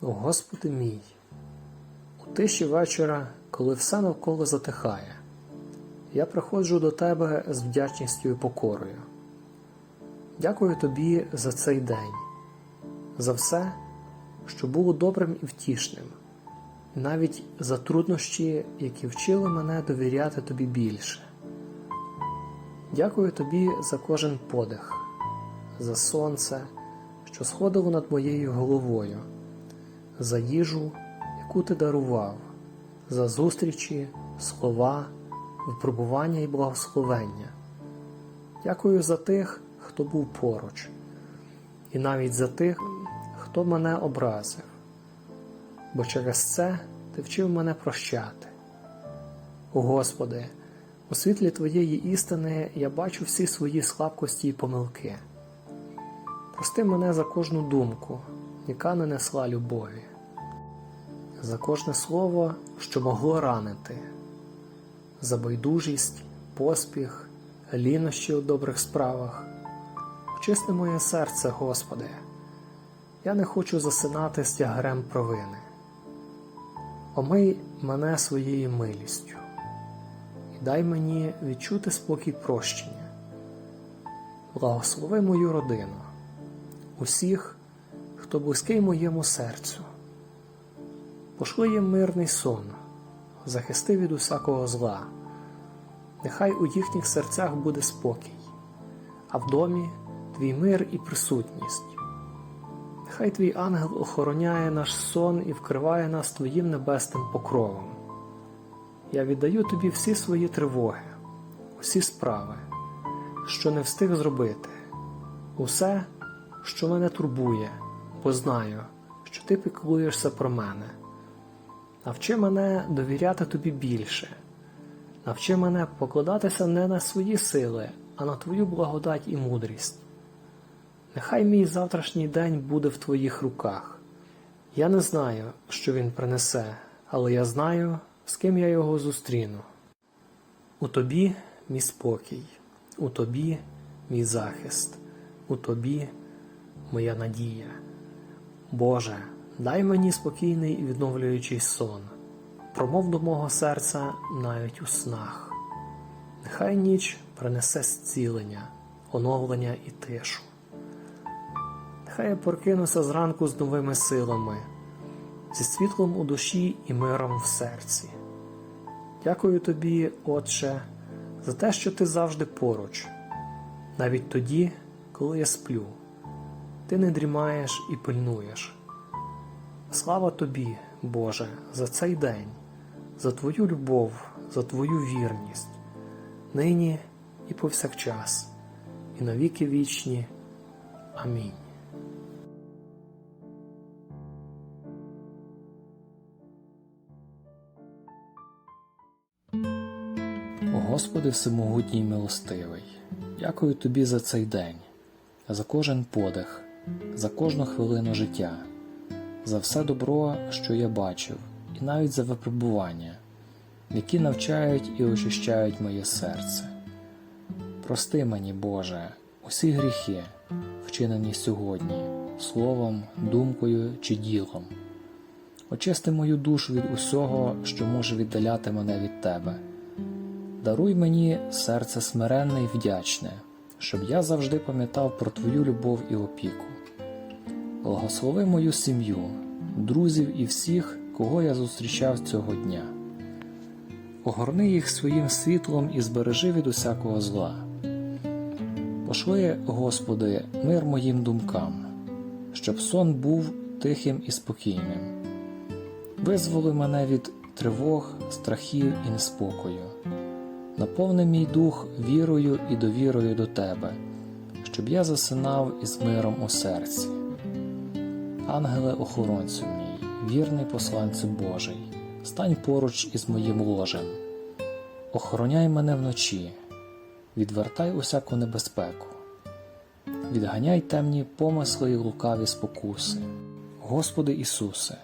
Господи мій, у тиші вечора, коли все навколо затихає, я приходжу до Тебе з вдячністю і покорою. Дякую Тобі за цей день, за все, що було добрим і втішним, навіть за труднощі, які вчили мене довіряти Тобі більше. Дякую Тобі за кожен подих, за сонце, що сходило над моєю головою, за їжу, яку ти дарував, за зустрічі, слова, випробування і благословення. Дякую за тих, хто був поруч, і навіть за тих, хто мене образив, бо через це ти вчив мене прощати. Господи, у світлі Твоєї істини я бачу всі свої слабкості і помилки. Прости мене за кожну думку, яка не несла любові, за кожне слово, що могло ранити, за байдужість, поспіх, лінощі у добрих справах. Очисти моє серце, Господи, я не хочу засинати з провини. Омий мене своєю милістю і дай мені відчути спокій прощення. Благослови мою родину, усіх, хто близький моєму серцю. Пошли їм мирний сон, захисти від усякого зла. Нехай у їхніх серцях буде спокій, а в домі твій мир і присутність. Нехай твій ангел охороняє наш сон і вкриває нас твоїм небесним покровом. Я віддаю тобі всі свої тривоги, усі справи, що не встиг зробити, усе, що мене турбує, бо знаю, що ти піклуєшся про мене. Навчи мене довіряти тобі більше, навчи мене покладатися не на свої сили, а на твою благодать і мудрість. Нехай мій завтрашній день буде в твоїх руках. Я не знаю, що він принесе, але я знаю, з ким я його зустріну. У тобі мій спокій, у тобі мій захист, у тобі моя надія. Боже, дай мені спокійний і відновлюючий сон, промов до мого серця навіть у снах. Нехай ніч принесе зцілення, оновлення і тишу. Нехай я прокинуся зранку з новими силами, зі світлом у душі і миром в серці. Дякую тобі, Отче, за те, що ти завжди поруч, навіть тоді, коли я сплю, ти не дрімаєш і пильнуєш. Слава тобі, Боже, за цей день, за Твою любов, за Твою вірність, нині і повсякчас, і навіки вічні. Амінь. Господи Всемогутній милостивий, дякую Тобі за цей день, за кожен подих, за кожну хвилину життя, за все добро, що я бачив, і навіть за випробування, які навчають і очищають моє серце. Прости мені, Боже, усі гріхи, вчинені сьогодні, словом, думкою чи ділом. Очисти мою душу від усього, що може віддаляти мене від Тебе. Даруй мені серце смиренне і вдячне, щоб я завжди пам'ятав про Твою любов і опіку. Благослови мою сім'ю, друзів і всіх, кого я зустрічав цього дня. Огорни їх своїм світлом і збережи від усякого зла. Пошли, Господи, мир моїм думкам, щоб сон був тихим і спокійним. Визволи мене від тривог, страхів і неспокою. Наповни мій дух вірою і довірою до Тебе, щоб я засинав із миром у серці. Ангеле охоронцю мій, вірний посланцю Божий, стань поруч із моїм ложем, охороняй мене вночі, відвертай усяку небезпеку, відганяй темні помисли й лукаві спокуси. Господи Ісусе,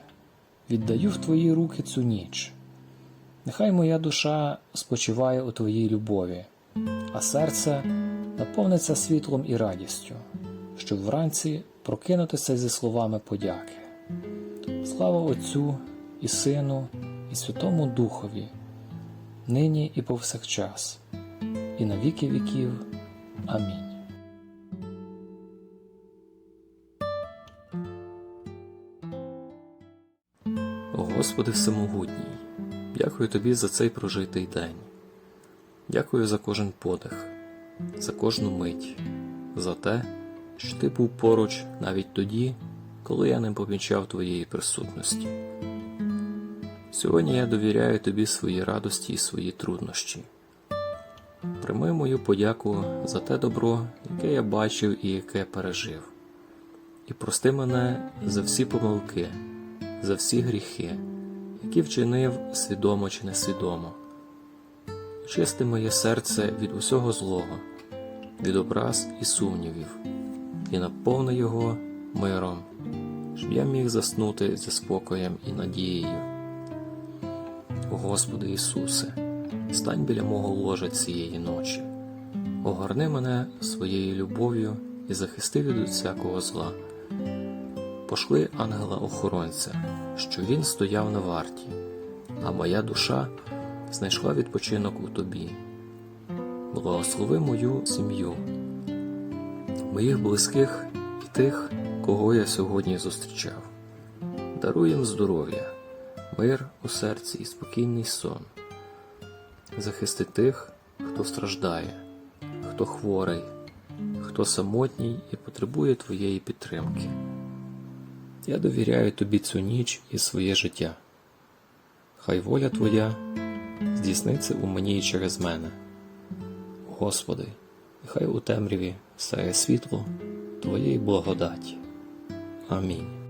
віддаю в Твої руки цю ніч. Нехай моя душа спочиває у Твоїй любові, а серце наповниться світлом і радістю, щоб вранці прокинутися зі словами подяки. Слава Отцю і Сину, і Святому Духові, нині і повсякчас, і на віки віків. Амінь. Господи Всемогутній, дякую Тобі за цей прожитий день. Дякую за кожен подих, за кожну мить, за те, що Ти був поруч навіть тоді, коли я не помічав Твоєї присутності. Сьогодні я довіряю Тобі свої радості і свої труднощі. Прийми мою подяку за те добро, яке я бачив і яке пережив. І прости мене за всі помилки, за всі гріхи, які вчинив свідомо чи несвідомо. Очисти моє серце від усього злого, від образ і сумнівів, і наповни його миром, щоб я міг заснути зі спокоєм і надією. Господи Ісусе, стань біля мого ложа цієї ночі, огорни мене своєю любов'ю і захисти від усякого зла. Пошли ангела-охоронця, що він стояв на варті, а моя душа знайшла відпочинок у тобі. Благослови мою сім'ю, моїх близьких і тих, кого я сьогодні зустрічав. Даруй їм здоров'я, мир у серці і спокійний сон. Захисти тих, хто страждає, хто хворий, хто самотній і потребує твоєї підтримки. Я довіряю тобі цю ніч і своє життя. Хай воля Твоя здійсниться у мені і через мене. Господи, нехай у темряві сяє світло Твоєї благодаті. Амінь.